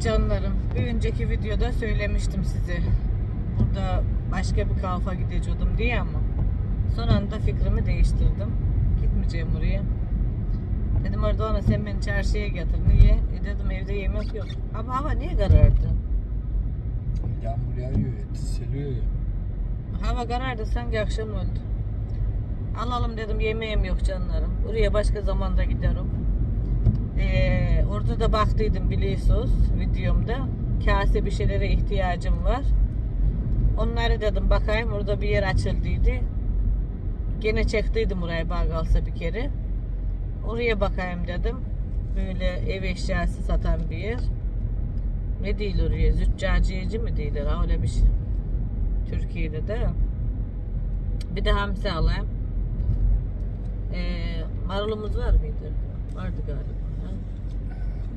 Canlarım. Bir önceki videoda söylemiştim size. Burada başka bir kalfa gidecektim diye ama son anda fikrimi değiştirdim. Gitmeyeceğim oraya. Dedim Erdoğan'a sen beni çarşıya getir. Niye? E dedim evde yemek yok. Ama hava niye karardı? Yağmur yağıyor ya, çiseliyor ya. Hava karardı sanki akşam oldu. Alalım dedim yemeğim yok canlarım. Oraya başka zamanda giderim. Ee, orada da baktıydım biliyorsunuz videomda. Kase bir şeylere ihtiyacım var. Onları dedim bakayım orada bir yer açıldıydı. Gene çektiydim oraya bakalsa bir kere. Oraya bakayım dedim. Böyle ev eşyası satan bir yer. Ne değil oraya? Züccaciyeci mi değiller? Ha, öyle bir şey. Türkiye'de de. Bir de hamsi alayım. Ee, marulumuz var mıydı? Vardı galiba.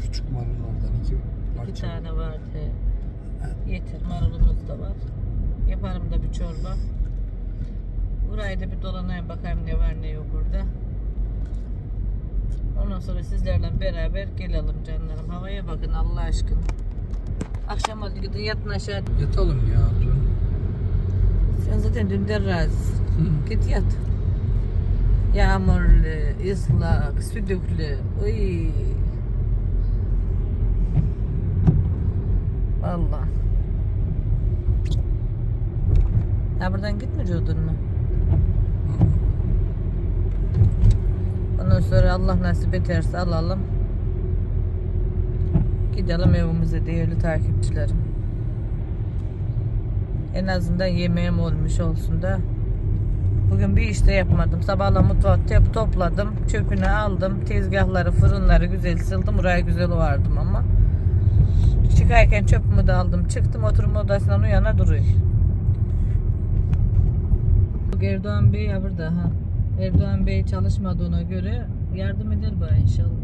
Küçük marullardan iki parça. İki tane vardı. he. Yeter. Marulumuz da var. Yaparım da bir çorba. Burayı da bir dolanayım bakayım ne var ne yok burada. Ondan sonra sizlerle beraber gelelim canlarım. Havaya bakın Allah aşkına. Akşam oldu gidin yatın aşağı. Yatalım ya. Dur. Sen zaten dünden razısın. Git yat. Yağmurlu, ıslak, südüklü. Uy. Valla. Ya buradan gitmeyecektin mu? Ondan sonra Allah nasip ederse alalım. Gidelim evimize değerli takipçilerim. En azından yemeğim olmuş olsun da. Bugün bir işte yapmadım. Sabahla mutfağı tep topladım. Çöpünü aldım. Tezgahları, fırınları güzel sildim. Buraya güzel vardım ama. Çıkarken çöpümü de aldım. Çıktım oturma odasından uyana duruyor. Erdoğan Bey ya burada ha. Erdoğan Bey çalışmadığına göre yardım eder bana inşallah.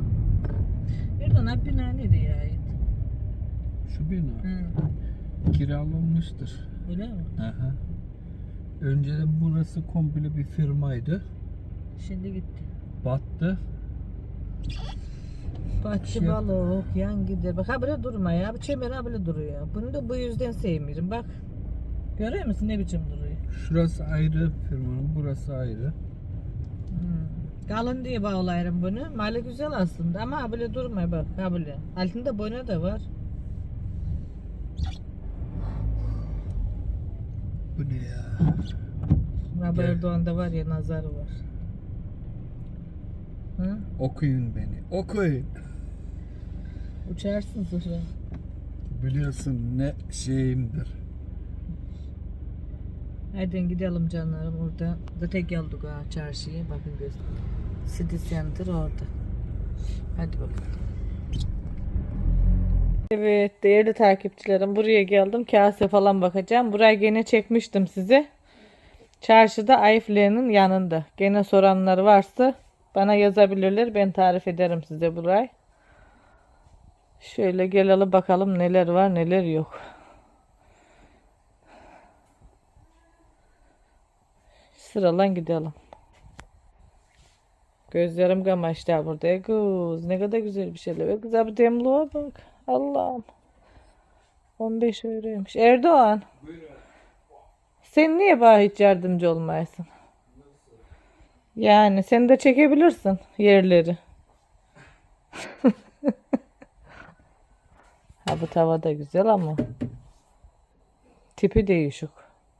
Erdoğan abi bina ne diye ait? Şu bina Hı. kiralanmıştır. Öyle mi? Aha. Önceden burası komple bir firmaydı. Şimdi gitti. Battı. Bahçe Şey- balık yan gider. Bak ha böyle durma ya. Bu çemer ha böyle duruyor. Bunu da bu yüzden sevmiyorum. Bak. Görüyor musun ne biçim duruyor? Şurası ayrı firmanın, burası ayrı. Hmm. Kalın diye bağlayırım bunu. Mali güzel aslında ama ha böyle durma bak. Ha böyle. Altında boynu da var. Bu ne ya? Ha Gel. Erdoğan'da var ya nazarı var. Hı? Okuyun beni. Okuyun. Uçarsın sonra. Biliyorsun ne şeyimdir. Hadi gidelim canlarım orada. Zaten geldik ha çarşıya. Bakın göster. City Center orada. Hadi bakalım. Evet değerli takipçilerim buraya geldim. Kase falan bakacağım. Burayı gene çekmiştim size. Çarşıda Ayfle'nin yanında. Gene soranlar varsa bana yazabilirler. Ben tarif ederim size burayı. Şöyle gelelim bakalım neler var neler yok. Sıralan gidelim. Gözlerim kamaştı burada. Kız ne kadar güzel bir şeyler. Kız abi demluğa bak. Allah'ım. 15 euroymuş. Erdoğan. Sen niye bana hiç yardımcı olmayasın? Yani sen de çekebilirsin yerleri. ha bu tava da güzel ama tipi değişik.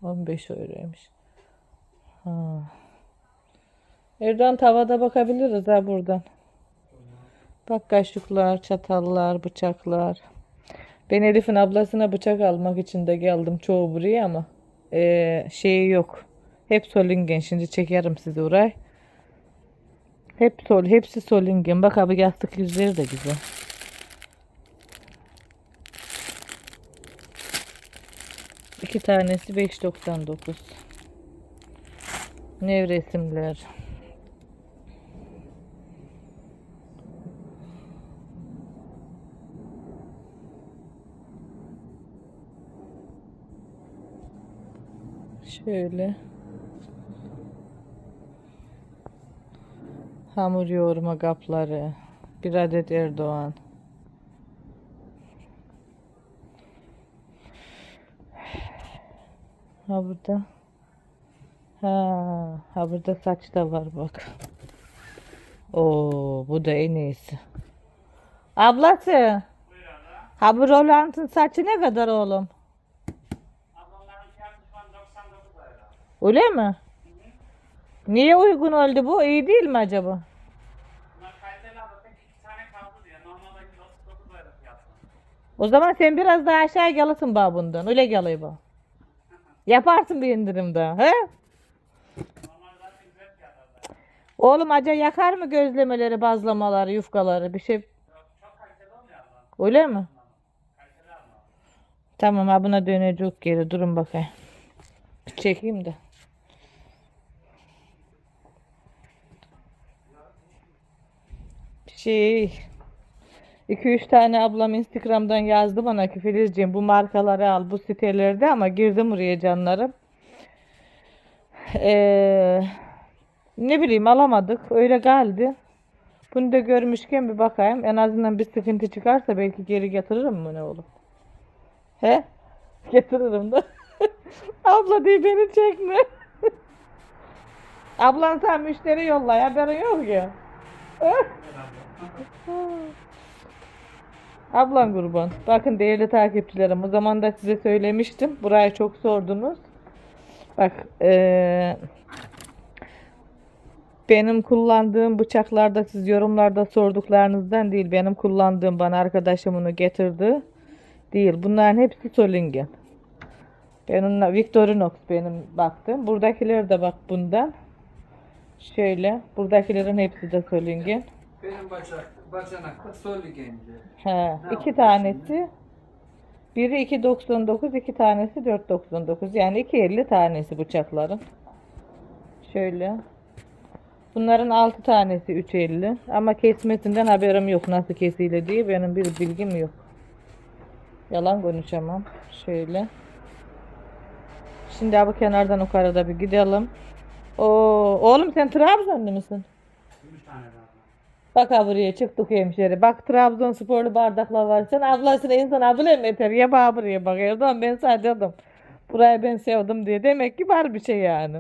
15 euroymuş. Ha. Erdoğan tavada bakabiliriz ha buradan. Bak kaşıklar, çatallar, bıçaklar. Ben Elif'in ablasına bıçak almak için de geldim çoğu buraya ama eee şeyi yok. Hep solingen. Şimdi çekerim sizi oraya. Hep sol, hepsi solingen. Bak abi yastık yüzleri de güzel. İki tanesi 5.99. Nevresimler. Şöyle. Hamur yoğurma kapları. Bir adet Erdoğan. Ha burada. Ha, ha burada saç da var bak. Oo, bu da en iyisi. Ablası. Ha bu Roland'ın saçı ne kadar oğlum? Öyle mi? Niye uygun oldu bu? İyi değil mi acaba? O zaman sen biraz daha aşağı gelirsin babundan. Öyle geliyor bu. Yaparsın bir indirimde. He? Oğlum acaba yakar mı gözlemeleri, bazlamaları, yufkaları bir şey? Öyle mi? Tamam ha buna dönecek geri. Durun bakayım. Çekeyim de. Şey 2-3 tane ablam Instagram'dan yazdı bana ki Filizciğim bu markaları al bu sitelerde ama girdim oraya canlarım. Ee, ne bileyim alamadık. Öyle geldi. Bunu da görmüşken bir bakayım. En azından bir sıkıntı çıkarsa belki geri getiririm mi ne oğlum? He? Getiririm de. Abla diye beni çekme. Ablan sen müşteri yolla haberin yok ya. Ablan kurban. Bakın değerli takipçilerim o zaman da size söylemiştim. Burayı çok sordunuz. Bak eee, benim kullandığım bıçaklarda siz yorumlarda sorduklarınızdan değil. Benim kullandığım bana arkadaşım onu getirdi. Değil. Bunların hepsi Solingen. Benim Victorinox benim baktım. Buradakiler de bak bundan. Şöyle. Buradakilerin hepsi de Solingen. Benim bacak, bacanakta soli genci. He, iki tanesi. Biri 2.99, iki tanesi 4.99. Yani 2.50 tanesi bıçakların. Şöyle. Bunların 6 tanesi 3.50. Ama kesmesinden haberim yok nasıl kesiyle diye benim bir bilgim yok. Yalan konuşamam. Şöyle. Şimdi abi kenardan yukarıda bir gidelim. Oo, oğlum sen Trabzonlu musun? Bak ha buraya çıktık hemşeri. Bak Trabzonsporlu bardaklar var. Sen ablasına insan abla mı yeter? Ya bak buraya bak. Erdoğan ben sana dedim. Burayı ben sevdim diye. Demek ki var bir şey yani.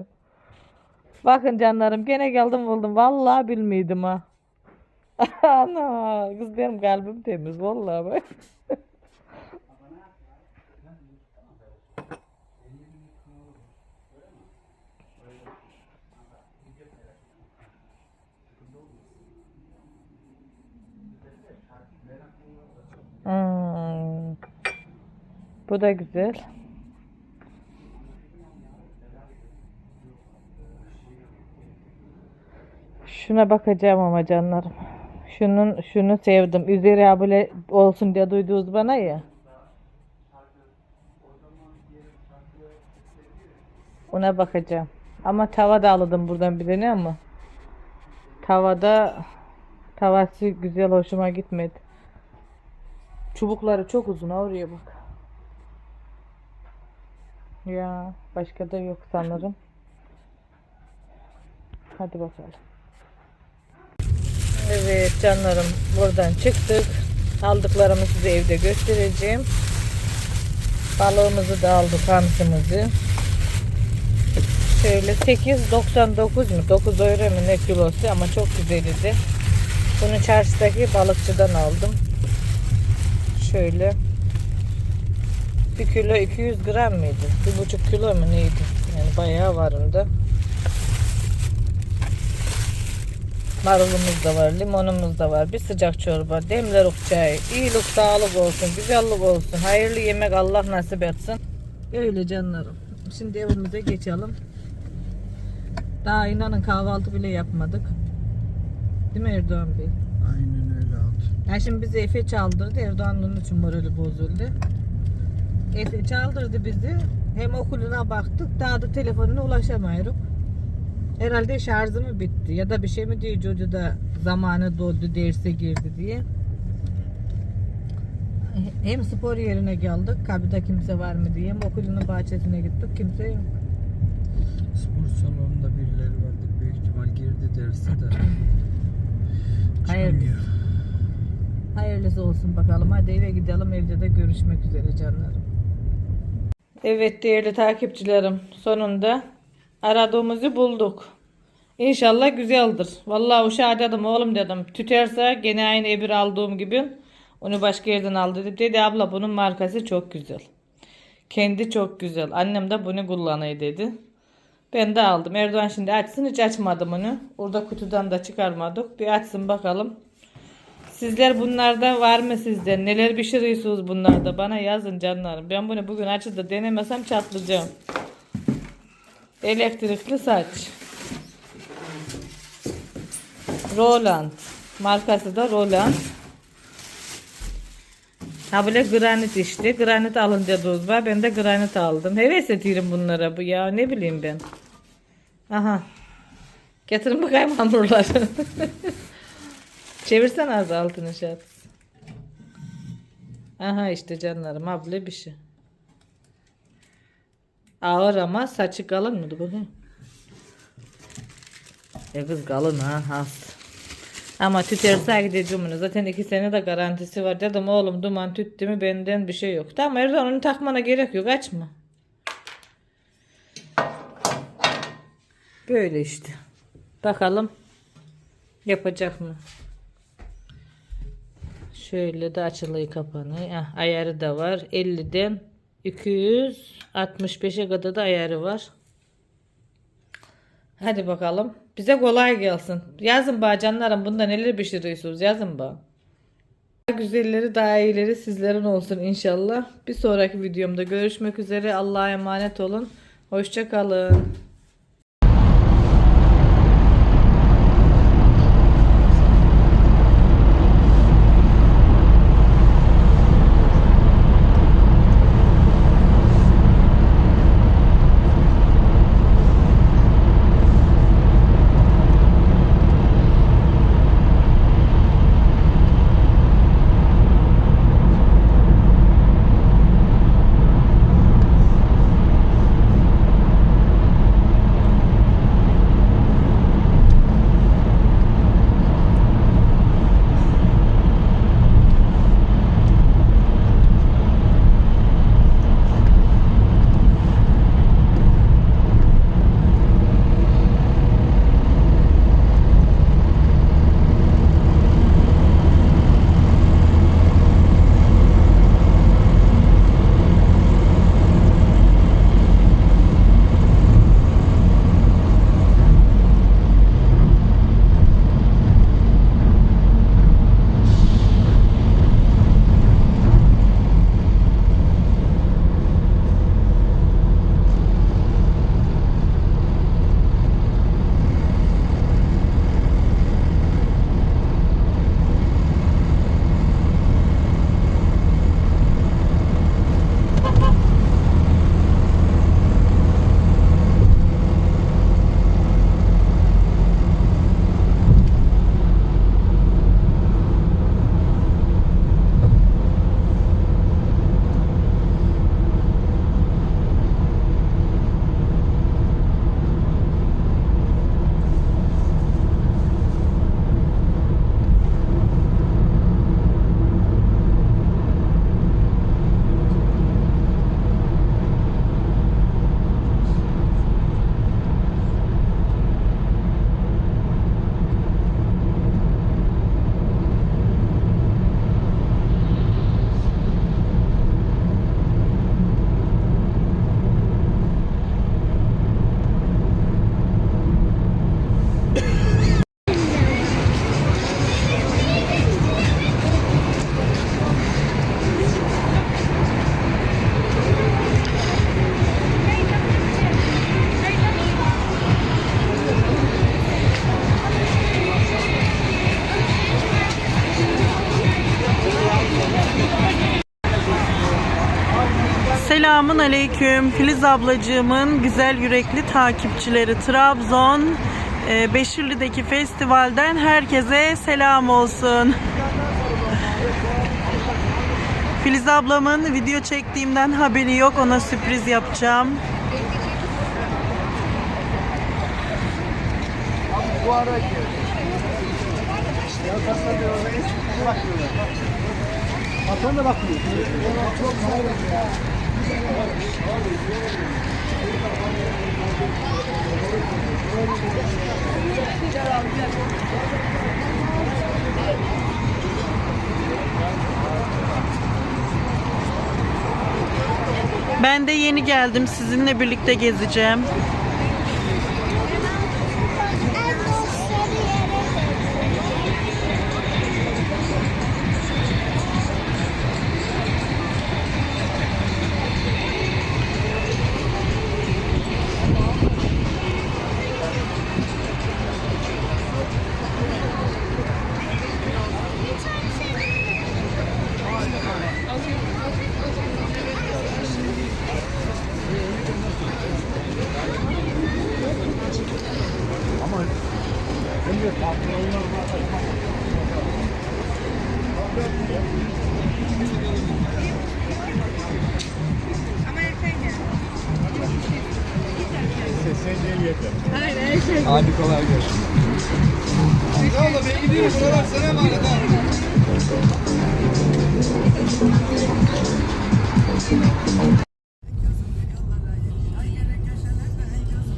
Bakın canlarım gene geldim buldum. Vallahi bilmiyordum ha. Ana kız benim kalbim temiz vallahi bak. Hmm. Bu da güzel. Şuna bakacağım ama canlarım. Şunun şunu sevdim. Üzeri böyle olsun diye duyduğunuz bana ya. Ona bakacağım. Ama tava da aldım buradan bir tane ama. Tavada tavası güzel hoşuma gitmedi. Çubukları çok uzun oraya bak. Ya başka da yok sanırım. Hadi bakalım. Evet canlarım buradan çıktık. Aldıklarımı size evde göstereceğim. Balığımızı da aldık hamsimizi. Şöyle 8.99 mu 9 euro mu ne kilosu ama çok güzeldi. Bunu çarşıdaki balıkçıdan aldım. Şöyle bir kilo 200 gram mıydı? Bir buçuk kilo mu neydi? Yani bayağı varında. Marulumuz da var, limonumuz da var. Bir sıcak çorba, demleruk çay. İyilik, sağlık olsun, güzellik olsun. Hayırlı yemek Allah nasip etsin. Öyle canlarım. Şimdi evimize geçelim. Daha inanın kahvaltı bile yapmadık. Değil mi Erdoğan Bey? Aynen öyle altı. Ya şimdi bizi Efe çaldırdı. Erdoğan onun için morali bozuldu. Efe çaldırdı bizi. Hem okuluna baktık. Daha da telefonuna ulaşamıyoruz. Herhalde şarjı mı bitti ya da bir şey mi diyor çocuğu da zamanı doldu derse girdi diye. Hem spor yerine geldik. Kabide kimse var mı diye. Hem okulunun bahçesine gittik. Kimse yok. Spor salonunda birileri vardı. Büyük ihtimal girdi derse de. Hayır. Çıkamıyor. Hayırlısı olsun bakalım. Hadi eve gidelim. Evde de görüşmek üzere canlarım. Evet değerli takipçilerim sonunda aradığımızı bulduk. İnşallah güzeldir. Vallahi uşağa dedim oğlum dedim tüterse gene aynı ebir aldığım gibi onu başka yerden al dedim. Dedi abla bunun markası çok güzel. Kendi çok güzel. Annem de bunu kullanıyor dedi. Ben de aldım. Erdoğan şimdi açsın hiç açmadım onu. Orada kutudan da çıkarmadık. Bir açsın bakalım. Sizler bunlarda var mı sizde? Neler pişiriyorsunuz bunlarda? Bana yazın canlarım. Ben bunu bugün açıp da denemesem çatlayacağım. Elektrikli saç. Roland. Markası da Roland. Ha böyle granit işte. Granit alın dediniz var. Ben de granit aldım. Heves ediyorum bunlara bu ya. Ne bileyim ben. Aha. Getirin bakayım hamurları. Çevirsen az altını şat. Aha işte canlarım abla bir şey. Ağır ama saçı kalın mıydı bu ne? Ya kız kalın ha has. Ama tüterse gideceğim bunu. Zaten iki sene de garantisi var. Dedim oğlum duman tüttü mü benden bir şey yok. Tamam Erdoğan onu takmana gerek yok. Açma. Böyle işte. Bakalım yapacak mı? Şöyle de açılıyor kapanıyor. Ayarı da var. 50'den 265'e kadar da ayarı var. Hadi bakalım. Bize kolay gelsin. Yazın bana canlarım bunda neler pişiriyorsunuz yazın bana. Daha güzelleri daha iyileri sizlerin olsun inşallah. Bir sonraki videomda görüşmek üzere. Allah'a emanet olun. Hoşça Selamun aleyküm. Filiz ablacığımın güzel yürekli takipçileri Trabzon e, Beşirli'deki festivalden herkese selam olsun. Filiz ablamın video çektiğimden haberi yok. Ona sürpriz yapacağım. Bu ara. Patron da bakmıyor. Ben de yeni geldim. Sizinle birlikte gezeceğim. Hadi kolay gelsin. Ne oldu ben gidiyorum buralar sana emanet ha.